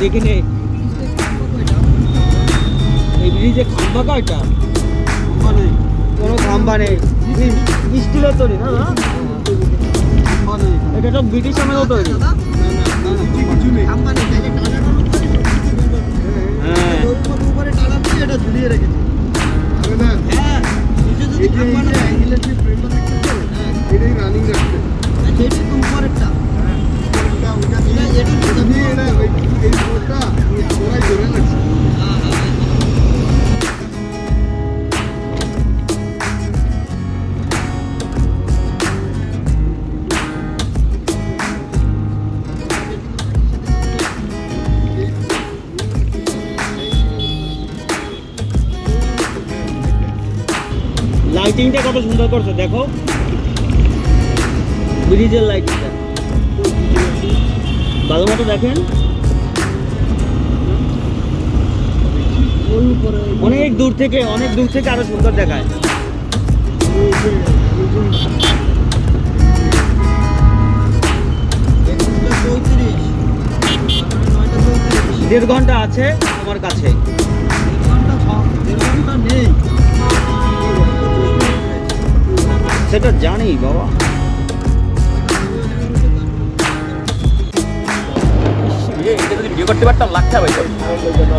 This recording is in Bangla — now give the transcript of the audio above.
দেখে নে। এই ব্রিজে খাম্বা কয়টা? মানে কোনো খাম্বা নেই। স্টিলের তৈরি না মানে এটা সব ব্রিটিশ আমলেও তৈরি। না না না না কিছু নেই লাইটিংটা কত সুন্দর করছে, দেখো। ব্রিজের লাইটিংটা ভালো মতো দেখেন। অনেক দূর থেকে, অনেক দূর থেকে আরও সুন্দর দেখায়। দেড় ঘণ্টা আছে আমার কাছে। দেড় ঘণ্টা নেই। সেটা জানি বাবা। এটা যদি ভিডিও করতে পারতাম লাগতে পাইতাম